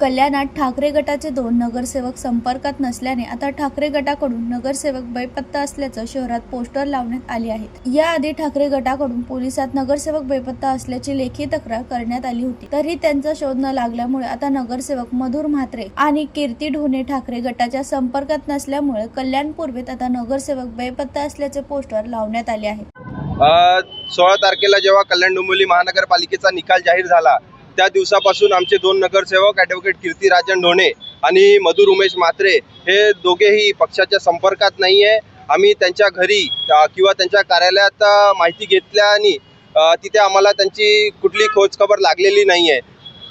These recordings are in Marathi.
कल्याणात ठाकरे गटाचे दोन नगरसेवक संपर्कात नसल्याने आता ठाकरे गटाकडून नगरसेवक बेपत्ता असल्याचं शहरात पोस्टर लावण्यात आले आहेत. याआधी ठाकरे गटाकडून पोलिसात नगरसेवक बेपत्ता असल्याची लेखी तक्रार करण्यात आली होती. तरी त्यांचा शोध न लागल्यामुळे आता नगरसेवक मधुर म्हात्रे आणि कीर्ती ढोणे ठाकरे गटाच्या संपर्कात नसल्यामुळे कल्याण पूर्वेत आता नगरसेवक बेपत्ता असल्याचे पोस्टर लावण्यात आले आहे. सोळा तारखेला जेव्हा कल्याण डोंबिवली महानगरपालिकेचा निकाल जाहीर झाला त्या दिवसापासून आमचे दोन नगरसेवक ॲडव्होकेट कीर्ती राजन ढोणे आणि मधुर उमेश म्हात्रे हे दोघेही पक्षाच्या संपर्कात नाही आहे आम्ही त्यांच्या घरी किंवा त्यांच्या कार्यालयात माहिती घेतल्याने आणि तिथे आम्हाला त्यांची कुठली खोजखबर लागलेली नाही आहे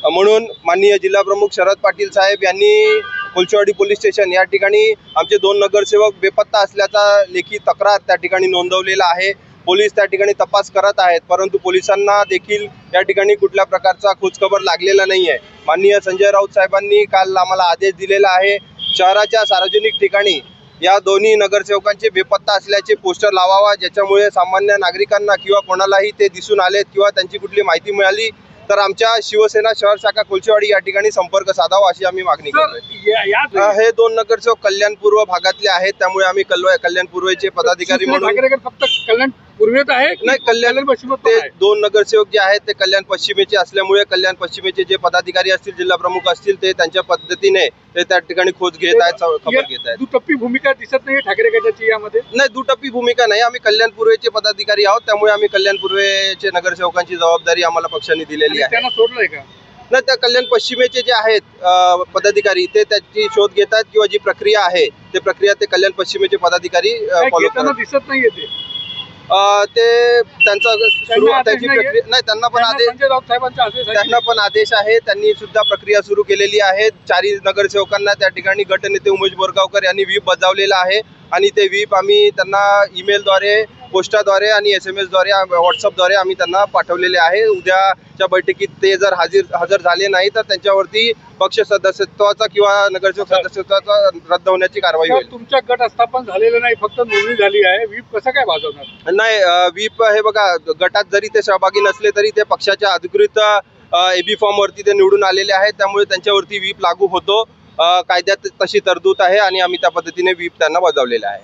म्हणून माननीय जिल्हाप्रमुख शरद पाटील साहेब यांनी कोलचेवाडी पोलीस स्टेशन या ठिकाणी आमचे दोन नगरसेवक बेपत्ता असल्याचा लेखी तक्रार त्या ठिकाणी नोंदवलेला आहे. पोलीस त्या ठिकाणी तपास करत आहेत परंतु पोलिसांना देखील या ठिकाणी कुठल्या प्रकारचा खोजखबर लागलेला नाही आहे माननीय संजय राऊत साहेबांनी काल आम्हाला आदेश दिलेला आहे शहराच्या सार्वजनिक ठिकाणी या दोन्ही नगरसेवकांचे बेपत्ता असल्याचे पोस्टर लावावा ज्याच्यामुळे सामान्य नागरिकांना किंवा कोणालाही ते दिसून आलेत किंवा त्यांची कुठली माहिती मिळाली तर आमच्या शिवसेना शहर शाखा कोलचेवाडी या ठिकाणी संपर्क साधावा अशी आम्ही मागणी अ, हे दोन नगरसेवक कल्याण पूर्व भागातले आहेत त्यामुळे आम्ही कल्व कल्याण पूर्वेचे पदाधिकारी म्हणून फक्त कल्याण पूर्वेत आहे नाही, कल्याण- पश्चिमात पण ते? दोन नगरसेवक जे आहेत ते कल्याण पश्चिमेचे असल्यामुळे कल्याण पश्चिमेचे जे पदाधिकारी असतील जिल्हा प्रमुख असतील ते त्यांच्या पद्धतीने ते त्या ठिकाणी खोज घेत आहेत खबर घेत आहेत. दुटप्पी भूमिका दिसत नाही ठाकरे गटाची यामध्ये? नाही दुटप्पी भूमिका नाही. आम्ही कल्याण पूर्वेचे पदाधिकारी आहोत त्यामुळे आम्ही कल्याण पूर्वेचे नगरसेवकांची जबाबदारी आम्हाला पक्षाने दिलेली आहे. त्यांना सोडलंय का? नाही त्या कल्याण पश्चिमेचे जे आहेत पदाधिकारी ते त्याची शोध घेतात किंवा जी प्रक्रिया आहे ते प्रक्रिया ते कल्याण पश्चिमेचे पदाधिकारी फॉलो दिसत नाहीये ते? ते त्यांचा? प्रक्रिया नाही त्यांना पण आदेश त्यांना पण आदेश आहे. त्यांनी सुद्धा प्रक्रिया सुरू केलेली आहे. चारही नगरसेवकांना त्या ठिकाणी गटनेते उमेश बोरगावकर यांनी व्हीप बजावलेला आहे. आणि ते व्हीप आम्ही त्यांना ईमेलद्वारे पोस्टाद्वारे आणि एस एम एसद्वारे व्हॉट्सअपद्वारे आम्ही त्यांना पाठवलेले आहे. उद्याच्या बैठकीत ते जर हजर हजर झाले नाही तर त्यांच्यावरती पक्ष सदस्यत्वाचा किंवा नगरसेवक सदस्यत्वाचा रद्द होण्याची कारवाई होईल. तुमच्या गट स्थापन झालेलं नाही फक्त नोंदणी झाली आहे. व्हीप कसं काय वाजवणार नाही व्हीप हे बघा गटात जरी ते सहभागी नसले तरी ते पक्षाच्या अधिकृत एबी फॉर्मवरती ते निवडून आलेले आहेत. त्यामुळे त्यांच्यावरती व्हीप लागू होतो. कायद्यात तशी तरतूद आहे आणि आम्ही त्या पद्धतीने व्हीप त्यांना बजावलेला आहे.